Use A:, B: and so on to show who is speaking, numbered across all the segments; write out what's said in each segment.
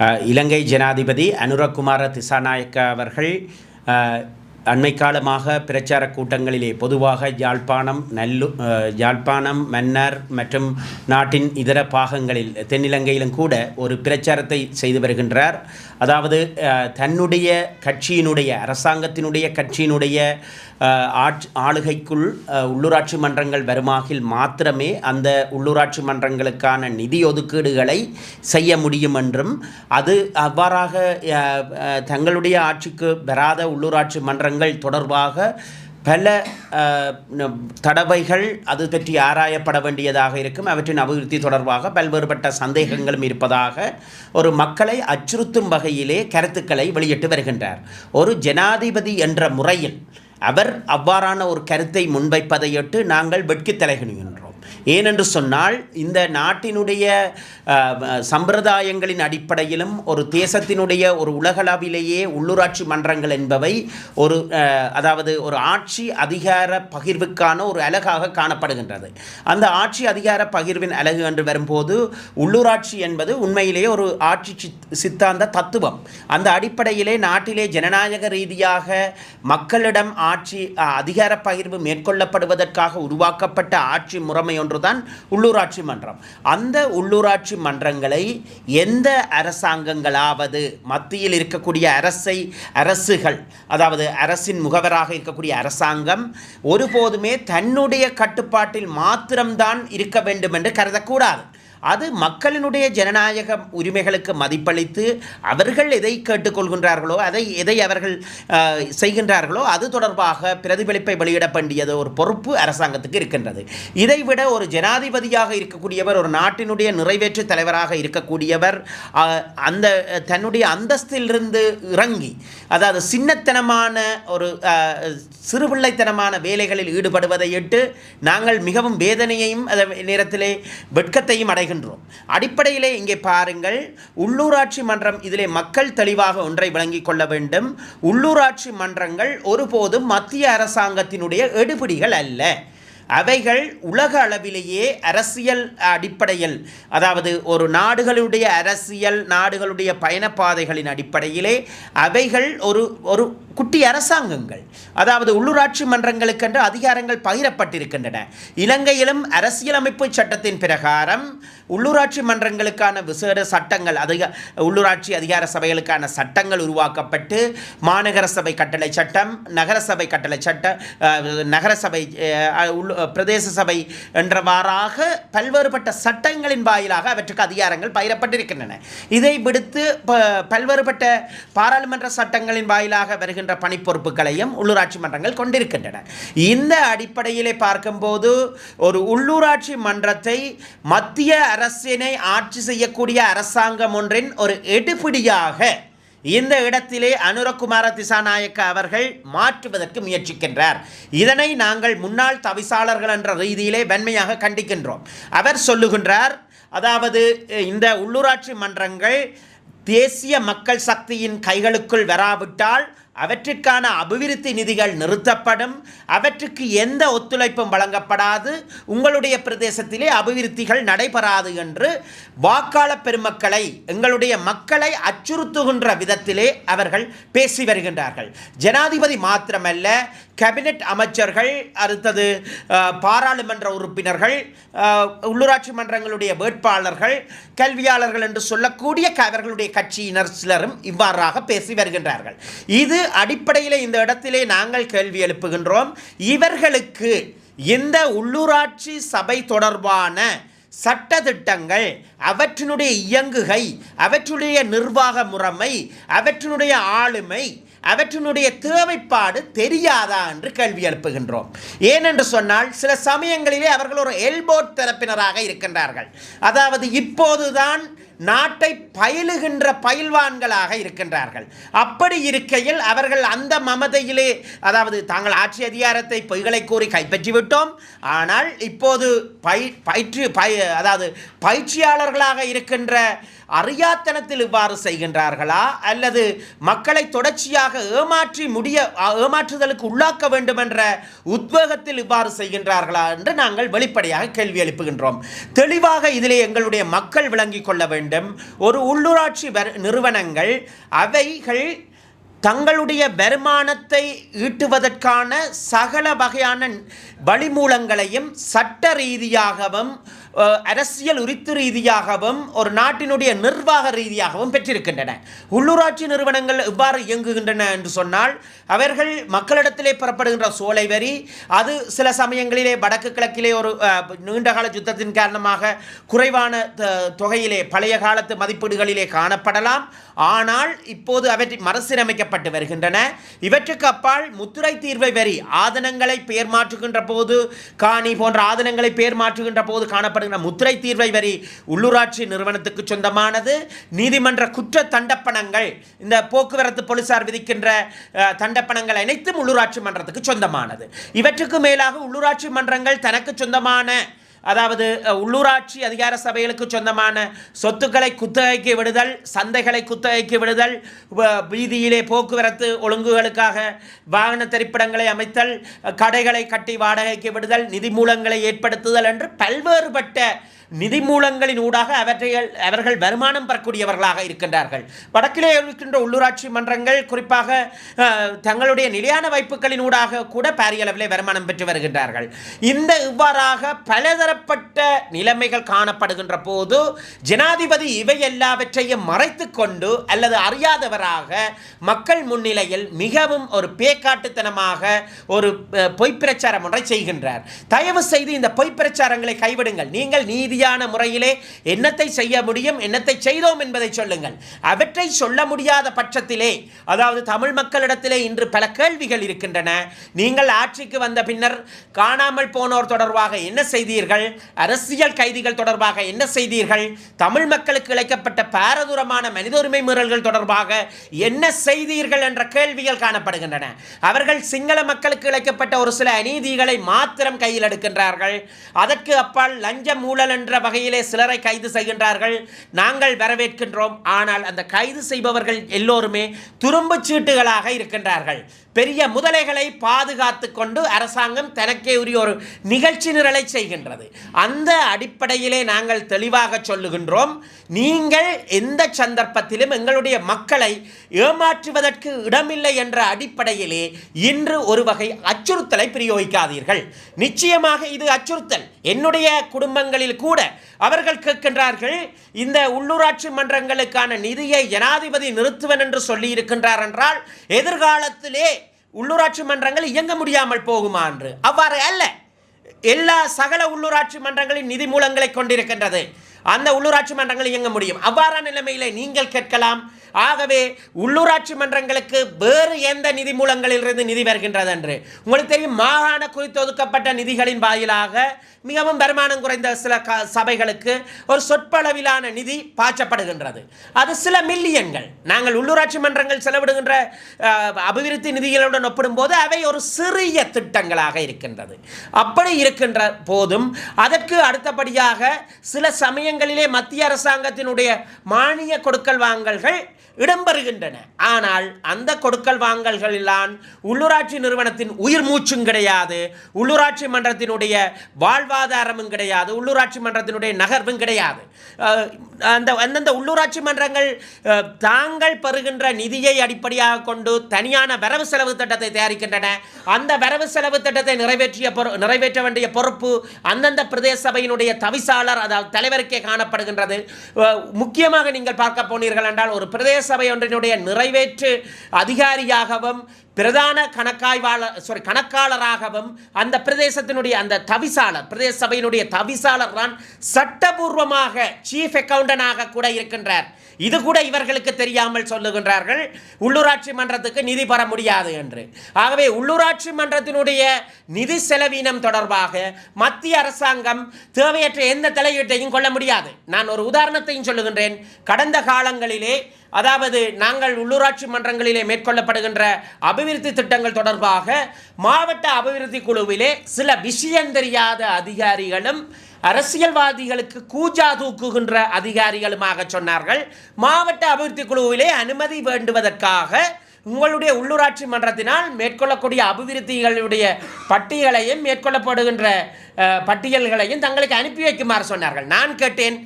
A: இலங்கை ஜனாதிபதி அனுரகுமார திசாநாயக்க அவர்கள் அண்மை காலமாக பிரச்சார கூட்டங்களிலே பொதுவாக யாழ்ப்பாணம் நல்லு யாழ்ப்பாணம் மன்னர் மற்றும் நாட்டின் இதர பாகங்களில் தென்னிலங்கையிலும் கூட ஒரு பிரச்சாரத்தை செய்து வருகின்றார். அதாவது தன்னுடைய கட்சியினுடைய அரசாங்கத்தினுடைய கட்சியினுடைய ஆட்சி ஆளுகைக்குள் உள்ளூராட்சி மன்றங்கள் வருமாகில் மாத்திரமே அந்த உள்ளூராட்சி மன்றங்களுக்கான நிதி ஒதுக்கீடுகளை செய்ய முடியும் என்றும் அது அவ்வாறாக தங்களுடைய ஆட்சிக்கு வராத உள்ளூராட்சி மன்றங்கள் தொடர்பாக பல தடவைகள் அது பற்றி ஆராயப்பட வேண்டியதாக இருக்கும். அவற்றின் அபிவிருத்தி தொடர்பாக பல்வேறுபட்ட சந்தேகங்களும் இருப்பதாக ஒரு மக்களை அச்சுறுத்தும் வகையிலே கருத்துக்களை வெளியிட்டு வருகின்றார். ஒரு ஜனாதிபதி என்ற முறையில் அவர் அவ்வாறான ஒரு கருத்தை முன்வைப்பதையிட்டு நாங்கள் வெட்கித் தலைகுனிகின்றோம் ஏனென்று சொன்னால் இந்த நாட்டினுடைய சம்பிரதாயங்களின் அடிப்படையிலும் ஒரு தேசத்தினுடைய ஒரு உலகளவிலேயே உள்ளூராட்சி மன்றங்கள் என்பவை ஒரு அதாவது ஒரு ஆட்சி அதிகார பகிர்வுக்கான ஒரு அலகாக காணப்படுகின்றது. அந்த ஆட்சி அதிகார பகிர்வின் அலகு என்று வரும்போது உள்ளூராட்சி என்பது உண்மையிலேயே ஒரு ஆட்சி சித்- சித்தாந்த தத்துவம். அந்த அடிப்படையிலே நாட்டிலே ஜனநாயக ரீதியாக மக்களிடம் ஆட்சி அதிகார பகிர்வு மேற்கொள்ளப்படுவதற்காக உருவாக்கப்பட்ட ஆட்சி முறைமை ஒன்றுதான் உள்ளூராட்சி மன்றம். அந்த உள்ளூராட்சி மன்றங்களை எந்த அரசாங்கங்களாவது மத்தியில் இருக்கக்கூடிய அரசை அரசுகள் அதாவது அரசின் முகவராக இருக்கக்கூடிய அரசாங்கம் ஒருபோதுமே தன்னுடைய கட்டுப்பாட்டில் மாத்திரம்தான் இருக்க வேண்டும் என்று கருதக்கூடாது. அது மக்களினுடைய ஜனநாயக உரிமைகளுக்கு மதிப்பளித்து அவர்கள் எதை கேட்டுக்கொள்கின்றார்களோ அதை எதை அவர்கள் செய்கின்றார்களோ அது தொடர்பாக பிரதிபலிப்பை வெளியிட வேண்டியது ஒரு பொறுப்பு அரசாங்கத்துக்கு இருக்கின்றது. இதைவிட ஒரு ஜனாதிபதியாக இருக்கக்கூடியவர் ஒரு நாட்டினுடைய நிறைவேற்று தலைவராக இருக்கக்கூடியவர் அந்த தன்னுடைய அந்தஸ்திலிருந்து இறங்கி அதாவது சின்னத்தனமான ஒரு சிறுபிள்ளைத்தனமான வேலைகளில் ஈடுபடுவதை இட்டு நாங்கள் மிகவும் வேதனையையும் அதே நேரத்திலே வெட்கத்தையும் அடைகிறோம் வருகின்றோம். அடிப்படையிலே இங்கே பாருங்கள் உள்ளூராட்சி மன்றம் இதிலே மக்கள் தெளிவாக ஒன்றை விளங்கிக் கொள்ள வேண்டும். உள்ளூராட்சி மன்றங்கள் ஒருபோதும் மத்திய அரசாங்கத்தினுடைய எடுபிடிகள் அல்ல. அவைகள் உலக அளவிலேயே அரசியல் அடிப்படையில் அதாவது ஒரு நாடுகளுடைய அரசியல் நாடுகளுடைய பயணப்பாதைகளின் அடிப்படையிலே அவைகள் ஒரு ஒரு குட்டி அரசாங்கங்கள். அதாவது உள்ளூராட்சி மன்றங்களுக்கென்று அதிகாரங்கள் பகிரப்பட்டிருக்கின்றன. இலங்கையிலும் அரசியலமைப்பு சட்டத்தின் பிரகாரம் உள்ளூராட்சி மன்றங்களுக்கான விசேட சட்டங்கள் அதிக உள்ளூராட்சி அதிகார சபைகளுக்கான சட்டங்கள் உருவாக்கப்பட்டு மாநகர சபை கட்டளை சட்டம் நகரசபை கட்டளை சட்டம் நகரசபை நகர சபை பிரதேச சபை என்றவாறாக பல்வேறுபட்ட சட்டங்களின் வாயிலாக அவற்றுக்கு அதிகாரங்கள் பயிரப்பட்டிருக்கின்றன இதை விடுத்து ப- பல்வேறுபட்ட பாராளுமன்ற சட்டங்களின் வாயிலாக வருகின்ற பணிப்பொறுப்புகளையும் உள்ளூராட்சி மன்றங்கள் கொண்டிருக்கின்றன. இந்த அடிப்படையிலே பார்க்கும்போது ஒரு உள்ளூராட்சி மன்றத்தை மத்திய அரசினை ஆட்சி செய்யக்கூடிய அரசாங்கம் ஒன்றின் ஒரு எடுபிடியாக இந்த இடத்திலே அனுரகுமார திசாநாயக்க அவர்கள் மாற்றுவதற்கு முயற்சிக்கின்றார். இதனை நாங்கள் முன்னாள் தவிசாளர்கள் என்ற ரீதியிலே வன்மையாக கண்டிக்கின்றோம். அவர் சொல்லுகின்றார் அதாவது இந்த உள்ளூராட்சி மன்றங்கள் தேசிய மக்கள் சக்தியின் கைகளுக்குள் வராவிட்டால் அவற்றிற்கான அபிவிருத்தி நிதிகள் நிறுத்தப்படும். அவற்றுக்கு எந்த ஒத்துழைப்பும் வழங்கப்படாது. உங்களுடைய பிரதேசத்திலே அபிவிருத்திகள் நடைபெறாது என்று வாக்காள பெருமக்களை எங்களுடைய மக்களை அச்சுறுத்துகின்ற விதத்திலே அவர்கள் பேசி வருகின்றார்கள். ஜனாதிபதி மாத்திரமல்ல கேபினெட் அமைச்சர்கள் அடுத்தது பாராளுமன்ற உறுப்பினர்கள் உள்ளூராட்சி மன்றங்களுடைய வேட்பாளர்கள் கல்வியாளர்கள் என்று சொல்லக்கூடிய அவர்களுடைய கட்சியினர் சிலரும் இவ்வாறாக பேசி வருகின்றார்கள். இது அடிப்படையில் இந்த இடத்திலே நாங்கள் கேள்வி எழுப்புகின்றோம். இவர்களுக்கு இந்த உள்ளூராட்சி சபை தொடர்பான சட்ட திட்டங்கள் அவற்றினுடைய இயங்குகை அவற்றுடைய நிர்வாக முறைமை அவற்றினுடைய ஆளுமை அவற்றினுடைய தேவைப்பாடு தெரியாதா என்று கேள்வி எழுப்புகின்றோம். ஏனென்று சொன்னால் சில சமயங்களிலே அவர்கள் ஒரு எல்போட் தரப்பினராக இருக்கின்றார்கள். அதாவது இப்போதுதான் நாட்டை பயிலுகின்ற பயில்வான்களாக இருக்கின்றார்கள். அப்படி இருக்கையில் அவர்கள் அந்த மமதையிலே அதாவது தாங்கள் ஆட்சி அதிகாரத்தை பொய்களை கூறி கைப்பற்றி விட்டோம் ஆனால் இப்போது பை பயிற்று பய அதாவது பயிற்சியாளர்களாக இருக்கின்ற அறியாத்தனத்தில் இவ்வாறு செய்கின்றார்களா? அல்லது மக்களை தொடர்ச்சியாக ஏமாற்றி முடிய ஏமாற்றுதலுக்கு உள்ளாக்க வேண்டும் என்ற உத்வேகத்தில் இவ்வாறு செய்கின்றார்களா என்று நாங்கள் வெளிப்படையாக கேள்வி எழுப்புகின்றோம். தெளிவாக இதிலே எங்களுடைய மக்கள் விளங்கிக் கொள்ள வேண்டும். வேண்டும். ஒரு உள்ளூராட்சி நிறுவனங்கள் அவைகள் தங்களுடைய வருமானத்தை ஈட்டுவதற்கான சகல வகையான வழிமூலங்களையும் சட்ட ரீதியாகவும் அரசியல் உரித்து ரீதியாகவும் ஒரு நாட்டினுடைய நிர்வாக ரீதியாகவும் பெற்றிருக்கின்றன. உள்ளூராட்சி நிறுவனங்கள் எவ்வாறு இயங்குகின்றன என்று சொன்னால் அவர்கள் மக்களிடத்திலே பெறப்படுகின்ற சோலை வரி அது சில சமயங்களிலே வடக்கு கிழக்கிலே ஒரு நீண்டகால யுத்தத்தின் காரணமாக குறைவான த- தொகையிலே பழைய காலத்து மதிப்பீடுகளிலே காணப்படலாம். ஆனால் இப்போது அவற்றை மறுசீரமைக்கப்பட்டு வருகின்றன. இவற்றுக்கு அப்பால் முத்துரை தீர்வை வரி ஆதனங்களை பெயர் மாற்றுகின்ற போது காணி போன்ற ஆதனங்களை பெயர் மாற்றுகின்ற போது காணப்படுகின்ற முத்துரை தீர்வை வரி உள்ளூராட்சி நிறுவனத்துக்கு சொந்தமானது. நீதிமன்ற குற்ற தண்டப்பணங்கள் இந்த போக்குவரத்து போலீசார் விதிக்கின்ற தண்டப்பணங்கள் அனைத்தும் உள்ளூராட்சி மன்றத்துக்கு சொந்தமானது. இவற்றுக்கு மேலாக உள்ளூராட்சி மன்றங்கள் தனக்கு சொந்தமான அதாவது உள்ளூராட்சி அதிகார சபைகளுக்கு சொந்தமான சொத்துக்களை குத்தகைக்கு விடுதல் சந்தைகளை குத்தகைக்கு விடுதல் வ- வீதியிலே போக்குவரத்து ஒழுங்குகளுக்காக வாகன திரைப்படங்களை அமைத்தல் கடைகளை கட்டி வாடகைக்கு விடுதல் நிதி மூலங்களை ஏற்படுத்துதல் என்று பல்வேறுபட்ட நிதி மூலங்களின் ஊடாக அவற்றை அவர்கள் வருமானம் பெறக்கூடியவர்களாக இருக்கின்றார்கள். வடக்கிலே இருக்கின்ற உள்ளூராட்சி மன்றங்கள் குறிப்பாக தங்களுடைய நிலையான வைப்புகளின் ஊடாக கூட பாரிய அளவிலே வருமானம் பெற்று வருகின்றார்கள். இந்த இவ்வாறாக பலதரப்பட்ட நிலைமைகள் காணப்படுகின்ற போது ஜனாதிபதி இவை எல்லாவற்றையும் மறைத்து கொண்டு அல்லது அறியாதவராக மக்கள் முன்னிலையில் மிகவும் ஒரு பேக்காட்டுத்தனமாக ஒரு பொய்ப்பிரச்சாரம் பிரச்சாரம் ஒன்றை செய்கின்றார். தயவு செய்து இந்த பொய்ப்பிரச்சாரங்களை கைவிடுங்கள். நீங்கள் சரியான முறையிலே என்னத்தை செய்ய முடியும் என்னத்தை செய்தோம் என்பதை சொல்லுங்கள். அவற்றை சொல்ல முடியாத பட்சத்திலே அதாவது தமிழ் மக்களிடத்திலே இன்று பல கேள்விகள் இருக்கின்றன. நீங்கள் ஆட்சிக்கு வந்த பின்னர் காணாமல் போனோர் தொடர்பாக என்ன செய்தீர்கள்? அரசியல் கைதிகள் தொடர்பாக என்ன செய்தீர்கள்? தமிழ் மக்களுக்கு இழைக்கப்பட்ட பாரதூரமான மனித உரிமை மீறல்கள் தொடர்பாக என்ன செய்தீர்கள் என்ற கேள்விகள் காணப்படுகின்றன. அவர்கள் சிங்கள மக்களுக்கு இழைக்கப்பட்ட ஒரு சில அநீதிகளை மாத்திரம் கையில் எடுக்கின்றார்கள். அதற்கு அப்பால் லஞ்சம் ஊழல் என்ற வகையிலே சிலரை கைது செய்கின்றார்கள். நாங்கள் வரவேற்கின்றோம். ஆனால் அந்த கைது செய்பவர்கள் எல்லோருமே துரும்புச் சீட்டுகளாக இருக்கின்றார்கள். பெரிய முதலைகளை பாதுகாத்து கொண்டு அரசாங்கம் தனக்கே உரிய ஒரு நிகழ்ச்சி நிரலை செய்கின்றது. அந்த அடிப்படையிலே நாங்கள் தெளிவாக சொல்லுகின்றோம் நீங்கள் எந்த சந்தர்ப்பத்திலும் எங்களுடைய மக்களை ஏமாற்றுவதற்கு இடமில்லை என்ற அடிப்படையிலே இன்று ஒரு வகை அச்சுறுத்தலை பிரயோகிக்காதீர்கள். நிச்சயமாக இது அச்சுறுத்தல். என்னுடைய குடும்பங்களில் கூட அவர்கள் கேட்கின்றார்கள் இந்த உள்ளூராட்சி மன்றங்களுக்கான நிதியை ஜனாதிபதி நிறுத்துவன் என்று சொல்லியிருக்கின்றார் என்றால் எதிர்காலத்திலே உள்ளூராட்சி மன்றங்கள் இயங்க முடியாமல் போகுமா என்று. அவ்வாறு அல்ல. எல்லா சகல உள்ளூராட்சி மன்றங்களின் நிதி மூலங்களை கொண்டிருக்கின்றது. அந்த உள்ளூராட்சி மன்றங்கள் இயங்க முடியும். அவ்வாறான நிலைமையிலே நீங்கள் கேட்கலாம். ஆகவே உள்ளூராட்சி மன்றங்களுக்கு வேறு எந்த நிதி மூலங்களிலிருந்து நிதி வருகின்றது என்று உங்களுக்கு தெரியும் மாகாண குறித்து ஒதுக்கப்பட்ட நிதிகளின் வாயிலாக மிகவும் வருமானம் குறைந்த சில க சபைகளுக்கு ஒரு சொற்பளவிலான நிதி பாய்ச்சப்படுகின்றது. அது சில மில்லியன்கள். நாங்கள் உள்ளூராட்சி மன்றங்கள் செலவிடுகின்ற அபிவிருத்தி நிதிகளுடன் ஒப்பிடும்போது அவை ஒரு சிறிய திட்டங்களாக இருக்கின்றது. அப்படி இருக்கின்ற போதும் அதற்கு அடுத்தபடியாக சில சமயங்களிலே மத்திய அரசாங்கத்தினுடைய மானிய கொடுக்கல் வாங்கல்கள் இடம்பெறுகின்றன. ஆனால் அந்த கொடுக்கல் வாங்கல்களிலான் உள்ளூராட்சி நிறுவனத்தின் உயிர் மூச்சும் கிடையாது உள்ளூராட்சி மன்றத்தினுடைய வாழ்வாதாரமும் கிடையாது உள்ளூராட்சி மன்றத்தினுடைய நகர்வும் கிடையாது. அந்த அந்தந்த உள்ளூராட்சி மன்றங்கள் தாங்கள் பெறுகின்ற நிதியை அடிப்படையாக கொண்டு தனியான வரவு செலவு திட்டத்தை தயாரிக்கின்றன. அந்த வரவு செலவு திட்டத்தை நிறைவேற்றிய பொறு- நிறைவேற்ற வேண்டிய பொறுப்பு அந்தந்த பிரதேச சபையினுடைய தவிசாளர் அதாவது தலைவருக்கே காணப்படுகின்றது. முக்கியமாக நீங்கள் பார்க்க போனீர்கள் என்றால் ஒரு பிரதேச சபை ஒன்றினுடைய நிறைவேற்று அதிகாரியாகவும் பிரதான கணக்காய்வாளர் சாரி கணக்காளராகவும் அந்த பிரதேசத்தினுடைய அந்த தவிசாளர் பிரதேச சபையினுடைய தவிசாளர் தான் சட்டபூர்வமாக சீஃப் அக்கவுண்டனாக கூட இருக்கின்றார். இது கூட இவர்களுக்கு தெரியாமல் சொல்லுகின்றார்கள் உள்ளூராட்சி மன்றத்துக்கு நிதி பெற முடியாது என்று. ஆகவே உள்ளூராட்சி மன்றத்தினுடைய நிதி செலவீனம் தொடர்பாக மத்திய அரசாங்கம் தேவையற்ற எந்த தலையீட்டையும் கொள்ள முடியாது. நான் ஒரு உதாரணத்தையும் சொல்லுகின்றேன். கடந்த காலங்களிலே அதாவது நாங்கள் உள்ளூராட்சி மன்றங்களிலே மேற்கொள்ளப்படுகின்ற அபிவிருத்தி திட்டங்கள் தொடர்பாக மாவட்ட அபிவிருத்தி குழுவிலே சில விஷயம் தெரியாத அதிகாரிகளும் அரசியல்வாதிகளுக்கு கூஜா தூக்குகின்ற அதிகாரிகளுமாக சொன்னார்கள். மாவட்ட அபிவிருத்தி குழுவிலே அனுமதி வேண்டுவதற்காக உங்களுடைய உள்ளூராட்சி மன்றத்தினால் மேற்கொள்ளக்கூடிய அபிவிருத்திகளுடைய பட்டியலையும் மேற்கொள்ளப்படுகின்ற பட்டியல்களையும் தங்களுக்கு அனுப்பி வைக்குமாறு சொன்னார்கள். நான் கேட்டேன்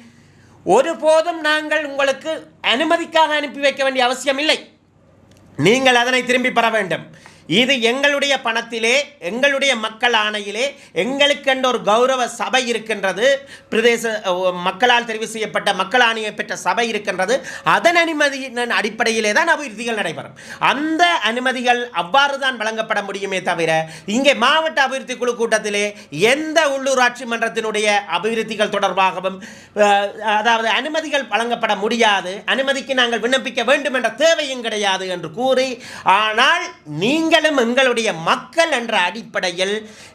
A: ஒருபோதும் நாங்கள் உங்களுக்கு அனுமதிக்காக அனுப்பி வைக்க வேண்டிய அவசியம் இல்லை நீங்கள் அதனை திரும்பி பெற வேண்டும். இது எங்களுடைய பணத்திலே எங்களுடைய மக்கள் ஆணையிலே எங்களுக்கென்ற ஒரு கௌரவ சபை இருக்கின்றது. பிரதேச மக்களால் தெரிவு செய்யப்பட்ட மக்கள் ஆணையை பெற்ற சபை இருக்கின்றது. அதன் அனுமதியின் அடிப்படையிலே தான் அபிவிருத்திகள் நடைபெறும். அந்த அனுமதிகள் அவ்வாறு தான் வழங்கப்பட முடியுமே தவிர இங்கே மாவட்ட அபிவிருத்தி குழு கூட்டத்திலே எந்த உள்ளூராட்சி மன்றத்தினுடைய அபிவிருத்திகள் தொடர்பாகவும் அதாவது அனுமதிகள் வழங்கப்பட முடியாது. அனுமதிக்கு நாங்கள் விண்ணப்பிக்க வேண்டும் என்ற தேவையும் கிடையாது என்று கூறி ஆனால் நீங்கள் நீங்களும் எங்களுடைய மக்கள் என்ற அடிப்படையில்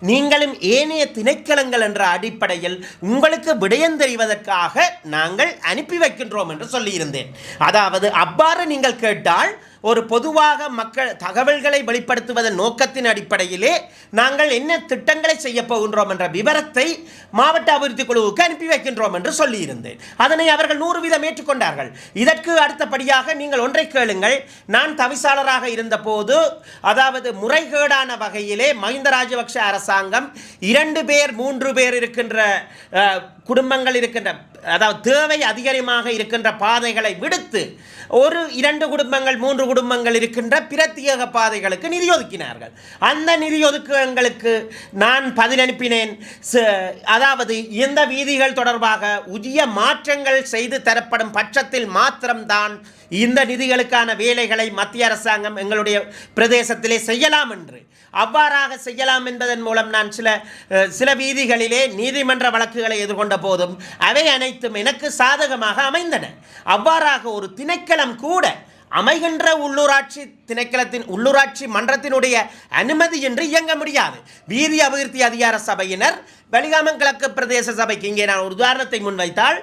A: நீங்களும் ஏனைய திணைக்களங்கள் என்ற அடிப்படையில் உங்களுக்கு விடயம் தெரிவதற்காக நாங்கள் அனுப்பி வைக்கின்றோம் என்று சொல்லியிருந்தேன். அதாவது அவ்வாறு நீங்கள் கேட்டால் ஒரு பொதுவாக மக்கள் தகவல்களை வெளிப்படுத்துவதன் நோக்கத்தின் அடிப்படையிலே நாங்கள் என்ன திட்டங்களை செய்ய போகின்றோம் என்ற விவரத்தை மாவட்ட அபிவிருத்தி குழுவுக்கு அனுப்பி வைக்கின்றோம் என்று சொல்லியிருந்தேன். அதனை அவர்கள் நூறு வீதம் ஏற்றுக்கொண்டார்கள். இதற்கு அடுத்தபடியாக நீங்கள் ஒன்றை கேளுங்கள். நான் தவிசாளராக இருந்தபோது அதாவது முறைகேடான வகையிலே மஹிந்த ராஜபக்ஷ அரசாங்கம் இரண்டு பேர் மூன்று பேர் இருக்கின்ற குடும்பங்கள் இருக்கின்ற அதாவது தேவை அதிகமாக இருக்கின்ற பாதைகளை விடுத்து ஒரு இரண்டு குடும்பங்கள் மூன்று குடும்பங்கள் இருக்கின்ற பிரத்யேக பாதைகளுக்கு நிதி ஒதுக்கினார்கள். அந்த நிதி ஒதுக்கங்களுக்கு நான் பதில் அனுப்பினேன் ச- அதாவது இந்த வீதிகள் தொடர்பாக உரிய மாற்றங்கள் செய்து தரப்படும் பட்சத்தில் மாத்திரம்தான் இந்த நிதிகளுக்கான வேலைகளை மத்திய அரசாங்கம் எங்களுடைய பிரதேசத்திலே செய்யலாம் என்று. அவ்வாறாக செய்யலாம் என்பதன் மூலம் நான் சில சில வீதிகளிலே நீதிமன்ற வழக்குகளை எதிர்கொண்ட போதும் அவை அனைத்தும் எனக்கு சாதகமாக அமைந்தன. அவ்வாறாக ஒரு திணைக்களம் கூட அமைகின்ற உள்ளூராட்சி திணைக்களத்தின் உள்ளூராட்சி மன்றத்தினுடைய அனுமதியின்றி இயங்க முடியாது. வீதி அபிவிருத்தி அதிகார சபையினர் வெளிகாமன் கிழக்கு பிரதேச சபைக்கு இங்கே நான் ஒரு உதாரணத்தை முன்வைத்தால்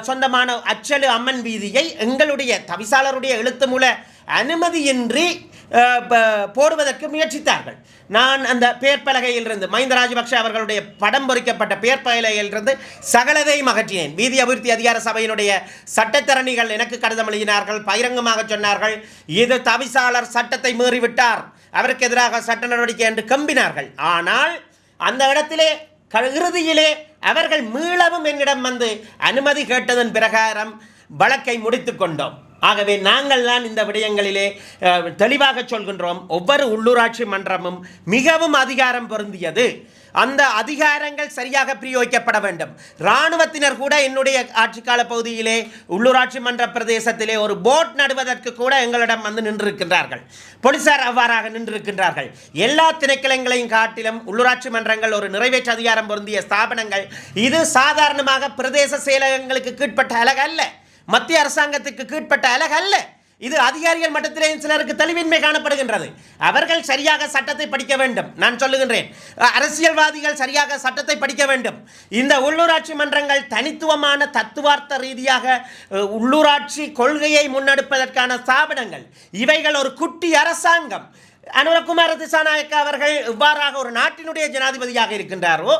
A: சொந்தமான அச்சலு அம்மன் வீதியை எங்களுடைய தவிசாளருடைய எழுத்து மூல அனுமதியின்றி போடுவதற்கு முயற்சித்தார்கள். நான் அந்த பேர்பலகையிலிருந்து மஹிந்த ராஜபக்ஷ அவர்களுடைய படம் பொறிக்கப்பட்ட பேர்பலகையிலிருந்து சகலதையும் அகற்றினேன் வீதி அபிவிருத்தி அதிகார சபையினுடைய சட்டத்தரணிகள் எனக்கு கடிதம் எழுதினார்கள் பகிரங்கமாக சொன்னார்கள் இது தவிசாளர் சட்டத்தை மீறிவிட்டார். அவருக்கு எதிராக சட்ட நடவடிக்கை என்று கம்பினார்கள். ஆனால் அந்த இடத்திலே க- இறுதியிலே அவர்கள் மீளவும் என்னிடம் வந்து அனுமதி கேட்டதன் பிரகாரம் வழக்கை முடித்து கொண்டோம். ஆகவே நாங்கள் தான் இந்த விடயங்களிலே தெளிவாக சொல்கின்றோம். ஒவ்வொரு உள்ளூராட்சி மன்றமும் மிகவும் அதிகாரம் பொருந்தியது. அந்த அதிகாரங்கள் சரியாக பிரயோகிக்கப்பட வேண்டும். இராணுவத்தினர் கூட என்னுடைய ஆட்சி பகுதியிலே உள்ளூராட்சி மன்ற பிரதேசத்திலே ஒரு போட் நடுவதற்கு கூட எங்களிடம் வந்து நின்றிருக்கின்றார்கள். போலீசார் அவ்வாறாக நின்றிருக்கின்றார்கள். எல்லா திணைக்களங்களையும் காட்டிலும் உள்ளூராட்சி மன்றங்கள் ஒரு நிறைவேற்று அதிகாரம் பொருந்திய ஸ்தாபனங்கள். இது சாதாரணமாக பிரதேச செயலகங்களுக்கு கீழ்ப்பட்ட அழகல்ல அல்ல மத்திய அரசாங்கத்துக்கு கீழ்ப்பட்ட அழகு அல்ல. இது அதிகாரிகள் மட்டத்திலேயும் சிலருக்கு தெளிவின்மை காணப்படுகின்றது. அவர்கள் சரியாக சட்டத்தை படிக்க வேண்டும். நான் சொல்லுகின்றேன். அரசியல்வாதிகள் சரியாக சட்டத்தை படிக்க வேண்டும். இந்த உள்ளூராட்சி மன்றங்கள் தனித்துவமான தத்துவார்த்த ரீதியாக உள்ளூராட்சி கொள்கையை முன்னெடுப்பதற்கான ஸ்தாபனங்கள். இவைகள் ஒரு குட்டி அரசாங்கம். அனுரகுமார திசாநாயக்க அவர்கள் இவ்வாறாக ஒரு நாட்டினுடைய ஜனாதிபதியாக இருக்கின்றாரோ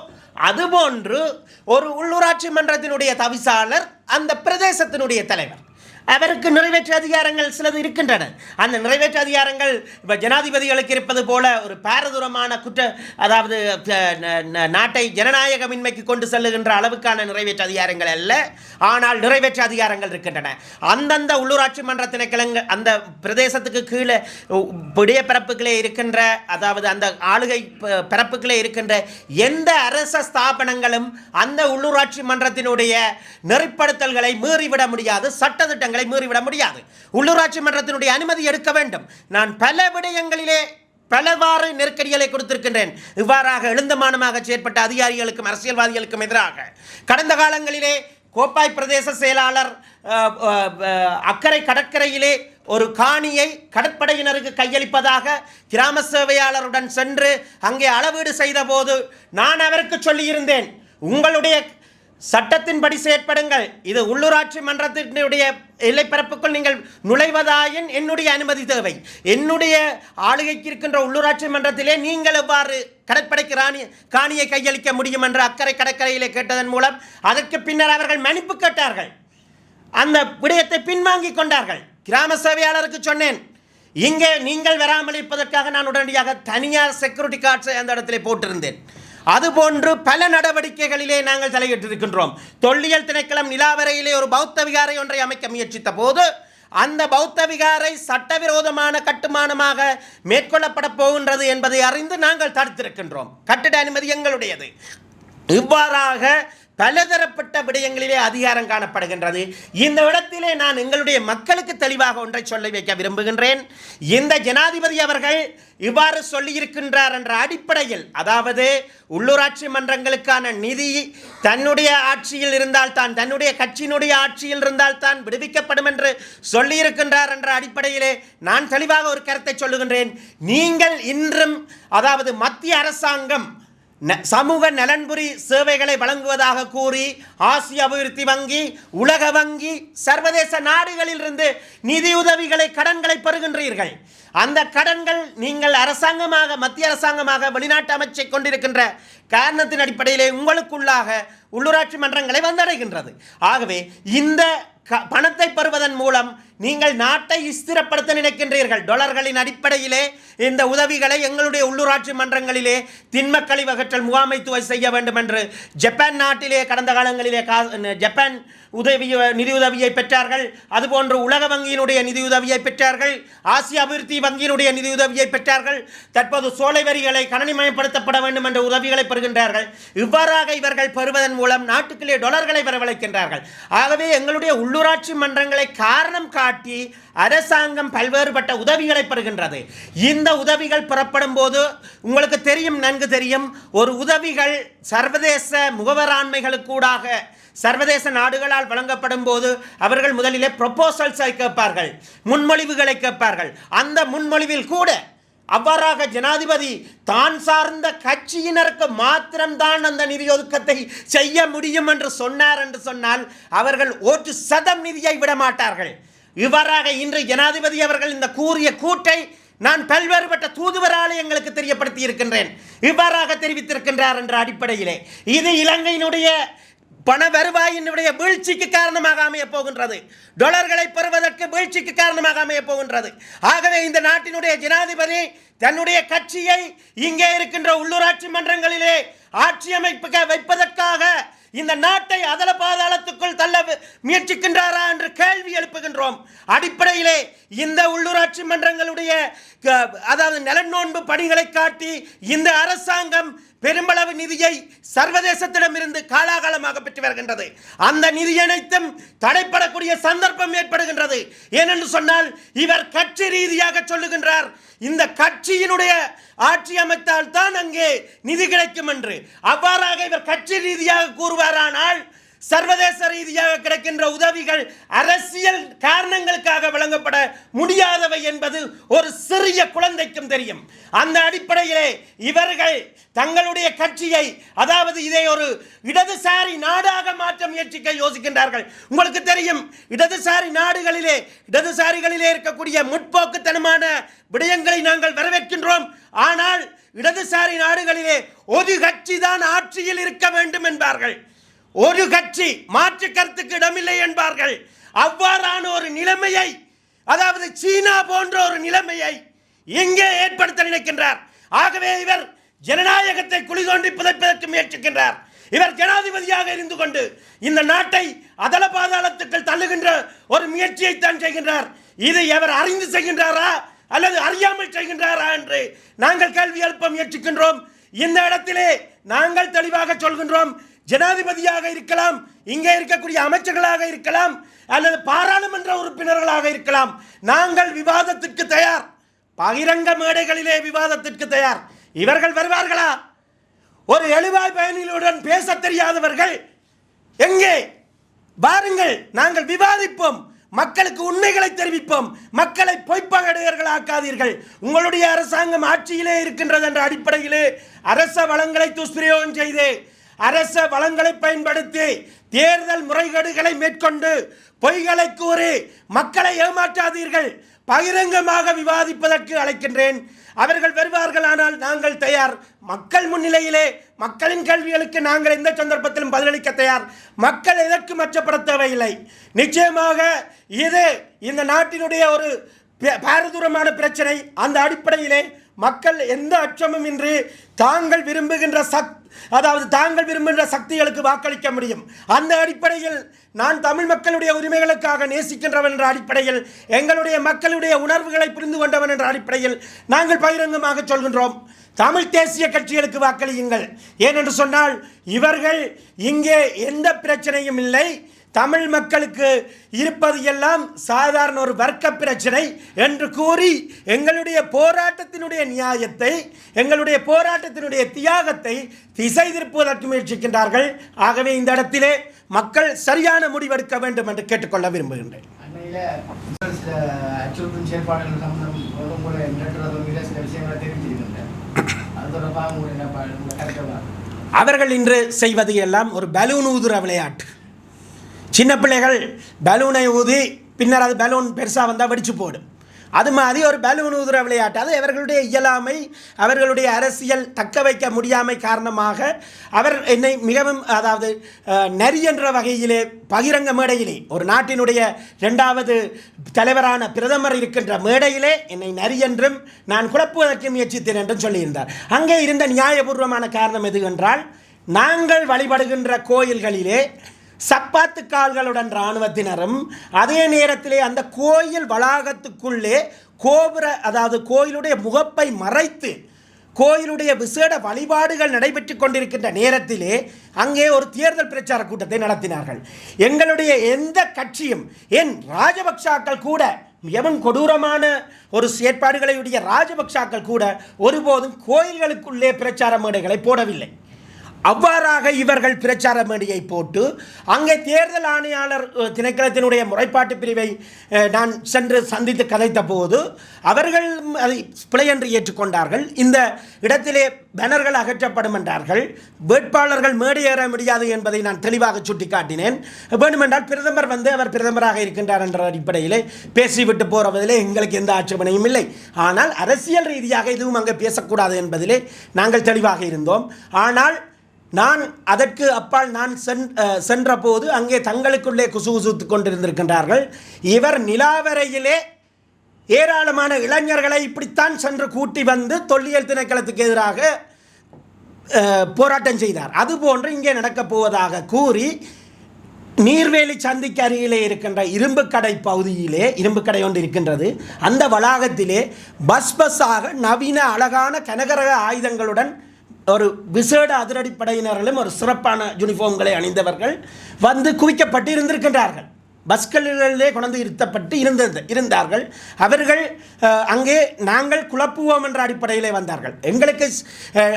A: அதுபோன்று ஒரு உள்ளூராட்சி மன்றத்தினுடைய தவிசாளர் அந்த பிரதேசத்தினுடைய தலைவர். அவருக்கு நிறைவேற்று அதிகாரங்கள் சிலது இருக்கின்றன. அந்த நிறைவேற்று அதிகாரங்கள் இப்போ ஜனாதிபதிகளுக்கு இருப்பது போல ஒரு பாரதூரமான குற்ற அதாவது நாட்டை ஜனநாயகமின்மைக்கு கொண்டு செல்லுகின்ற அளவுக்கான நிறைவேற்று அதிகாரங்கள் அல்ல. ஆனால் நிறைவேற்று அதிகாரங்கள் இருக்கின்றன. அந்தந்த உள்ளூராட்சி மன்ற திணைக்களங்கள் அந்த பிரதேசத்துக்கு கீழே உ- பரப்புகளே இருக்கின்ற அதாவது அந்த ஆளுகை பரப்புகளே இருக்கின்ற எந்த அரச ஸ்தாபனங்களும் அந்த உள்ளூராட்சி மன்றத்தினுடைய நெறிப்படுத்தல்களை மீறிவிட முடியாது சட்டத்திட்டங்கள் மீறிவிட முடியாது. உள்ளூராட்சி மன்றத்தினுடைய அனுமதி எடுக்க வேண்டும். நான் பல விடயங்களிலே பலவாறு நெருக்கடிகளை கொடுத்திருக்கின்றேன். இவ்வாறாக எழுந்தமானமாக செயற்பட்ட அதிகாரிகளுக்கும் அரசியல்வாதிகளுக்கும் எதிராக. கடந்த காலங்களிலே கோப்பாய் பிரதேச செயலாளர் அக்கரை கடற்கரையிலே ஒரு காணியை கடற்படையினருக்கு கையளிப்பதாக கிராம சேவையாளருடன் சென்று அங்கே அளவீடு செய்தபோது நான் அவருக்கு சொல்லியிருந்தேன். உங்களுடைய சட்டத்தின்படி செயற்படுங்கள். இது உள்ளூராட்சி மன்றத்தினுடைய எல்லைப்பரப்புக்குள் நீங்கள் நுழைவதாயின் என்னுடைய அனுமதி தேவை. என்னுடைய ஆளுகைக்கு இருக்கின்ற உள்ளூராட்சி மன்றத்திலே நீங்கள் எவ்வாறு கடற்படைக்கு ராணி காணியை கையளிக்க முடியும் என்று அக்கறை கடற்கரையிலே கேட்டதன் மூலம் அதற்கு பின்னர் அவர்கள் மன்னிப்பு கேட்டார்கள். அந்த விடயத்தை பின்வாங்கிக் கொண்டார்கள். கிராம சேவையாளருக்கு சொன்னேன். இங்கே நீங்கள் வராமல் இருப்பதற்காக நான் உடனடியாக தனியார் செக்யூரிட்டி கார்ட்ஸை அந்த இடத்திலே போட்டிருந்தேன். அதுபோன்று பல நடவடிக்கைகளிலே நாங்கள் தலையிட்டிருக்கின்றோம். தொல்லியல் திணைக்களம் நிலாவரையிலே ஒரு பௌத்த விகாரை ஒன்றை அமைக்க முயற்சித்த போது அந்த பௌத்த விகாரை சட்டவிரோதமான கட்டுமானமாக மேற்கொள்ளப்பட போகின்றது என்பதை அறிந்து நாங்கள் தடுத்திருக்கின்றோம். கட்டிட அனுமதி எங்களுடையது. இவ்வாறாக பலதரப்பட்ட விடயங்களிலே அதிகாரம் காணப்படுகின்றது. இந்த இடத்திலே நான் எங்களுடைய மக்களுக்கு தெளிவாக ஒன்றை சொல்லி வைக்க விரும்புகின்றேன். இந்த ஜனாதிபதி அவர்கள் இவ்வாறு சொல்லியிருக்கின்றார் என்ற அடிப்படையில் அதாவது உள்ளூராட்சி மன்றங்களுக்கான நிதி தன்னுடைய ஆட்சியில் இருந்தால் தான் தன்னுடைய கட்சியினுடைய ஆட்சியில் இருந்தால் தான் விடுவிக்கப்படும் என்று சொல்லியிருக்கின்றார் என்ற அடிப்படையிலே நான் தெளிவாக ஒரு கருத்தை சொல்லுகின்றேன். நீங்கள் இன்றும் அதாவது மத்திய அரசாங்கம் சமூக நலன்புரி சேவைகளை வழங்குவதாக கூறி ஆசிய அபிவிருத்தி வங்கி உலக வங்கி சர்வதேச நாடுகளிலிருந்து நிதியுதவிகளை கடன்களை பெறுகின்றீர்கள். அந்த கடன்கள் நீங்கள் அரசாங்கமாக மத்திய அரசாங்கமாக வெளிநாட்டு அமைச்சை கொண்டிருக்கின்ற காரணத்தின் அடிப்படையிலே உங்களுக்குள்ளாக உள்ளூராட்சி மன்றங்களை வந்தடைகின்றது. ஆகவே இந்த க- பணத்தை பெறுவதன் மூலம் நீங்கள் நாட்டை ஸ்திரப்படுத்த நினைக்கின்றீர்கள். டொலர்களின் அடிப்படையிலே இந்த உதவிகளை எங்களுடைய உள்ளூராட்சி மன்றங்களிலே திண்ம கழிவு முகாமைத்துவ செய்ய வேண்டும் என்று ஜப்பான் நாட்டிலே கடந்த காலங்களிலே கா ஜப்பான் உதவி நிதியுதவியை பெற்றார்கள். அதுபோன்று உலக வங்கியினுடைய நிதியுதவியை பெற்றார்கள். ஆசிய அபிவிருத்தி வங்கியினுடைய நிதியுதவியை பெற்றார்கள். தற்போது சோலை வரிகளை கணனிமயப்படுத்தப்பட வேண்டும் என்ற உதவிகளை பெறுகின்றார்கள். இவ்வாறாக இவர்கள் பெறுவதன் மூலம் நாட்டுக்குள்ளே டொலர்களை வரவழைக்கின்றார்கள். ஆகவே எங்களுடைய உள்ளூராட்சி மன்றங்களை காரணம் காட்டி அரசாங்கம் பல்வேறுபட்ட உதவிகளை பெறுகின்றது. இந்த உதவிகள் புறப்படும் போது உங்களுக்கு தெரியும் நன்கு தெரியும் ஒரு உதவிகள் சர்வதேச முகவராண்மைகளுக்கூடாக சர்வதேச நாடுகளால் வழங்கப்படும் போது அவர்கள் முதலிலே ப்ரொப்போசல்ஸை கேட்பார்கள் முன்மொழிவுகளை கேட்பார்கள். அந்த முன்மொழிவில் கூட அவ்வாறாக ஜனாதிபதி தான் சார்ந்த கட்சியினருக்கு மாத்திரம்தான் அந்த நிதி ஒதுக்கத்தை செய்ய முடியும் என்று சொன்னார் என்று சொன்னால் அவர்கள் ஒரு சதம் நிதியை விட மாட்டார்கள். இவ்வாறாக இன்று ஜனாதிபதி அவர்கள் இந்த கூறிய கூட்டை நான் பல்வேறுபட்ட தூதுவராலே எங்களுக்கு தெரியப்படுத்தி இருக்கின்றேன் இவ்வாறாக தெரிவித்திருக்கின்றார் என்ற அடிப்படையிலே. இது இலங்கையினுடைய பண வருவாயினுடைய வீழ்ச்சிக்கு காரணமாக அமைய போகின்றது. டொலர்களை பெறுவதற்கு வீழ்ச்சிக்கு காரணமாக அமைய போகின்றது. ஆகவே இந்த நாட்டினுடைய ஜனாதிபதி தன்னுடைய கட்சியை இங்கே இருக்கின்ற உள்ளூராட்சி மன்றங்களிலே ஆட்சி அமைப்புக வைப்பதற்காக இந்த நாட்டை அதல பாதாளத்துக்குள் தள்ள முயற்சிக்கின்றாரா என்று கேள்வி எழுப்புகின்றோம். அடிப்படையிலே இந்த உள்ளூராட்சி மன்றங்களுடைய க- அதாவது நலநோன்பு பணிகளை காட்டி இந்த அரசாங்கம் பெரும்பளவு நிதியை சர்வதேசத்திடமிருந்து காலாகாலமாக பெற்று வருகின்றது. அந்த நிதி அனைத்தும் தடைப்படக்கூடிய சந்தர்ப்பம் ஏற்படுகின்றது. ஏனென்று சொன்னால் இவர் கட்சி ரீதியாக சொல்லுகின்றார் இந்த கட்சியினுடைய ஆட்சி அமைத்தால் தான் அங்கே நிதி கிடைக்கும் என்று. அவ்வாறாக இவர் கட்சி ரீதியாக கூறுவாரானால் சர்வதேச ரீதியாக கிடைக்கின்ற உதவிகள் அரசியல் காரணங்களுக்காக வழங்கப்பட முடியாதவை என்பது ஒரு சிறிய குழந்தைக்கும் தெரியும். அந்த அடிப்படையிலே இவர்கள் தங்களுடைய கட்சியை அதாவது இதை ஒரு இடதுசாரி நாடாக மாற்ற முயற்சிக்க யோசிக்கின்றார்கள். உங்களுக்கு தெரியும் இடதுசாரி நாடுகளிலே இடதுசாரிகளிலே இருக்கக்கூடிய முற்போக்குத்தனமான விடயங்களை நாங்கள் வரவேற்கின்றோம். ஆனால் இடதுசாரி நாடுகளிலே ஒரு கட்சி தான் ஆட்சியில் இருக்க வேண்டும் என்பார்கள். ஒரு கட்சி மாற்று கருத்துக்கு இடமில்லை என்பார்கள். அவ்வாறான ஒரு நிலைமையை அதாவது சீனா போன்ற ஒரு நிலைமையை எங்கே ஏற்படுத்த நினைக்கின்றார். ஆகவே இவர் ஜனநாயகத்தை குழி புதைப்பதற்கு முயற்சிக்கின்றார். இவர் ஜனாதிபதியாக இருந்து கொண்டு இந்த நாட்டை அதல பாதாளத்துக்குள் தள்ளுகின்ற ஒரு முயற்சியை தான் செய்கின்றார். இது எவர் அறிந்து செய்கின்றாரா அல்லது அறியாமல் செய்கின்றாரா என்று நாங்கள் கேள்வி எழுப்ப முயற்சிக்கின்றோம். இந்த இடத்திலே நாங்கள் தெளிவாக சொல்கின்றோம். ஜனாதிபதியாக இருக்கலாம் இங்கே இருக்கக்கூடிய அமைச்சர்களாக இருக்கலாம் அல்லது பாராளுமன்ற உறுப்பினர்களாக இருக்கலாம். நாங்கள் விவாதத்திற்கு தயார். பகிரங்க மேடைகளிலே விவாதத்திற்கு தயார். இவர்கள் வருவார்களா? ஒரு எழுவாய் பயணிகளுடன் பேச தெரியாதவர்கள் எங்கே? வாருங்கள் நாங்கள் விவாதிப்போம். மக்களுக்கு உண்மைகளை தெரிவிப்போம். மக்களை பொய்ப்பகடையர்கள் ஆக்காதீர்கள் உங்களுடைய அரசாங்கம் ஆட்சியிலே இருக்கின்றது என்ற அடிப்படையிலே அரச வளங்களை துஷ்பிரயோகம் செய்து அரச வளங்களை பயன்படுத்தி தேர்தல் முறைகேடுகளை மேற்கொண்டு பொய்களை கூறி மக்களை ஏமாற்றாதீர்கள். பகிரங்கமாக விவாதிப்பதற்கு அழைக்கின்றேன். அவர்கள் வருவார்கள் ஆனால் நாங்கள் தயார். மக்கள் முன்னிலையிலே மக்களின் கேள்விகளுக்கு நாங்கள் எந்த சந்தர்ப்பத்திலும் பதிலளிக்க தயார். மக்கள் எதற்கு மச்சப்பட தேவையில்லை. நிச்சயமாக இது இந்த நாட்டினுடைய ஒரு பே- பாரதூரமான பிரச்சனை. அந்த அடிப்படையிலே மக்கள் எந்த அச்சமும் இன்றி தாங்கள் விரும்புகின்ற சக் அதாவது தாங்கள் விரும்புகின்ற சக்திகளுக்கு வாக்களிக்க முடியும். அந்த அடிப்படையில் நான் தமிழ் மக்களுடைய உரிமைகளுக்காக நேசிக்கின்றவன் என்ற அடிப்படையில் எங்களுடைய மக்களுடைய உணர்வுகளை புரிந்து கொண்டவன் என்ற அடிப்படையில் நாங்கள் பகிரங்கமாக சொல்கின்றோம். தமிழ் தேசிய கட்சிகளுக்கு வாக்களியுங்கள். ஏனென்று சொன்னால் இவர்கள் இங்கே எந்த பிரச்சனையும் இல்லை. தமிழ் மக்களுக்கு இருப்பது எல்லாம் சாதாரண ஒரு வர்க்க பிரச்சனை என்று கூறி எங்களுடைய போராட்டத்தினுடைய நியாயத்தை எங்களுடைய போராட்டத்தினுடைய தியாகத்தை திசை திருப்புவதற்கு முயற்சிக்கின்றார்கள். ஆகவே இந்த இடத்திலே மக்கள் சரியான முடிவெடுக்க வேண்டும் என்று கேட்டுக்கொள்ள விரும்புகின்றேன். அவர்கள் இன்று செய்வது எல்லாம் ஒரு பலூன் ஊதுற விளையாட்டு. சின்ன பிள்ளைகள் பலூனை ஊதி பின்னர் அது பலூன் பெருசாக வந்தால் வெடிச்சு போடும். அது மாதிரி ஒரு பலூன் ஊதுற விளையாட்டு அது அவர்களுடைய இயலாமை அவர்களுடைய அரசியல் தக்க வைக்க முடியாமை காரணமாக அவர் என்னை மிகவும் அதாவது நரி என்ற வகையிலே பகிரங்க மேடையிலே ஒரு நாட்டினுடைய இரண்டாவது தலைவரான பிரதமர் இருக்கின்ற மேடையிலே என்னை நரி என்றும் நான் குழப்புவதற்கு முயற்சித்தேன் என்றும் சொல்லியிருந்தார். அங்கே இருந்த நியாயபூர்வமான காரணம் எது என்றால் நாங்கள் வழிபடுகின்ற கோயில்களிலே சப்பாத்து கால்களுடன் இராணுவத்தினரும் அதே நேரத்திலே அந்த கோயில் வளாகத்துக்குள்ளே கோபுர அதாவது கோயிலுடைய முகப்பை மறைத்து கோயிலுடைய விசேட வழிபாடுகள் நடைபெற்று கொண்டிருக்கின்ற நேரத்திலே அங்கே ஒரு தேர்தல் பிரச்சார கூட்டத்தை நடத்தினார்கள். எங்களுடைய எந்த கட்சியும் என் ராஜபக்சாக்கள் கூட மிகவும் கொடூரமான ஒரு செயற்பாடுகளையுடைய ராஜபக்சாக்கள் கூட ஒருபோதும் கோயில்களுக்குள்ளே பிரச்சார மேடைகளை போடவில்லை. அவ்வாறாக இவர்கள் பிரச்சார மேடையை போட்டு அங்கே தேர்தல் ஆணையாளர் திணைக்களத்தினுடைய முறைப்பாட்டு பிரிவை நான் சென்று சந்தித்து கதைத்த போது அவர்கள் அதை பிழை என்று ஏற்றுக்கொண்டார்கள். இந்த இடத்திலே பேனர்கள் அகற்றப்படும் என்றார்கள். வேட்பாளர்கள் மேடையேற முடியாது என்பதை நான் தெளிவாக சுட்டிக்காட்டினேன். வேண்டுமென்றால் பிரதமர் வந்து அவர் பிரதமராக இருக்கின்றார் என்ற அடிப்படையிலே பேசிவிட்டு போறவதிலே எங்களுக்கு எந்த ஆட்சேபனையும் இல்லை. ஆனால் அரசியல் ரீதியாக எதுவும் அங்கே பேசக்கூடாது என்பதிலே நாங்கள் தெளிவாக இருந்தோம். ஆனால் நான் அதற்கு அப்பால் நான் சென் சென்றபோது அங்கே தங்களுக்குள்ளே குசுகுசுத்து கொண்டிருந்திருக்கின்றார்கள். இவர் நிலாவரையிலே ஏராளமான இளைஞர்களை இப்படித்தான் சென்று கூட்டி வந்து தொல்லியல் திணைக்களத்துக்கு எதிராக போராட்டம் செய்தார். அதுபோன்று இங்கே நடக்கப் போவதாக கூறி நீர்வேலி சந்திக்கு அருகிலே இருக்கின்ற இரும்பு கடை பகுதியிலே இரும்பு கடை ஒன்று இருக்கின்றது அந்த வளாகத்திலே பஸ் பஸ்ஸாக நவீன அழகான கனகரக ஆயுதங்களுடன் ஒரு விசேட அதிரடிப்படையினர்களும் ஒரு சிறப்பான யூனிஃபார்ம்களை அணிந்தவர்கள் வந்து குவிக்கப்பட்டு இருந்திருக்கின்றார்கள். பஸ்களிலே கொண்டு இருத்தப்பட்டு இருந்தது இருந்தார்கள். அவர்கள் அங்கே நாங்கள் குழப்புவோம் என்ற அடிப்படையிலே வந்தார்கள். எங்களுக்கு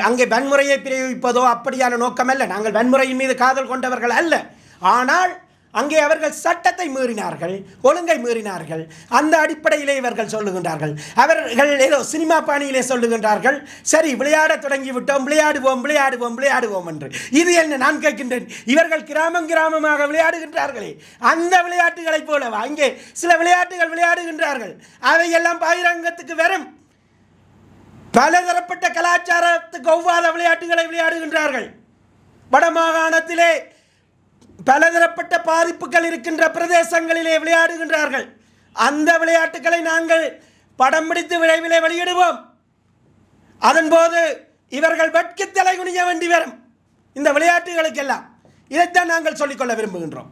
A: அங்கே வன்முறையை பிரயோகிப்பதோ அப்படியான நோக்கமல்ல நாங்கள் வன்முறையின் மீது காதல் கொண்டவர்கள் அல்ல. ஆனால் அங்கே அவர்கள் சட்டத்தை மீறினார்கள் ஒழுங்கை மீறினார்கள். அந்த அடிப்படையிலே இவர்கள் சொல்லுகின்றார்கள். அவர்கள் ஏதோ சினிமா பாணியிலே சொல்லுகின்றார்கள். சரி விளையாட தொடங்கிவிட்டோம் விளையாடுவோம் விளையாடுவோம் விளையாடுவோம் என்று. இது என்ன நான் கேட்கின்றேன்? இவர்கள் கிராமம் கிராமமாக விளையாடுகின்றார்களே. அந்த விளையாட்டுகளைப் போல அங்கே சில விளையாட்டுகள் விளையாடுகின்றார்கள். அவையெல்லாம் பகிரங்கத்துக்கு வரும் பலதரப்பட்ட கலாச்சாரத்துக்கு ஒவ்வாத விளையாட்டுகளை விளையாடுகின்றார்கள். வடமாகாணத்திலே பலதரப்பட்ட பாதிப்புகள் இருக்கின்ற பிரதேசங்களிலே விளையாடுகின்றார்கள். அந்த விளையாட்டுகளை நாங்கள் படம் பிடித்து விரைவிலே வெளியிடுவோம். அதன்போது இவர்கள் வெட்கி தலை குனிய வேண்டி வரும். இந்த விளையாட்டுகளுக்கெல்லாம் இதைத்தான் நாங்கள் சொல்லிக்கொள்ள விரும்புகின்றோம்.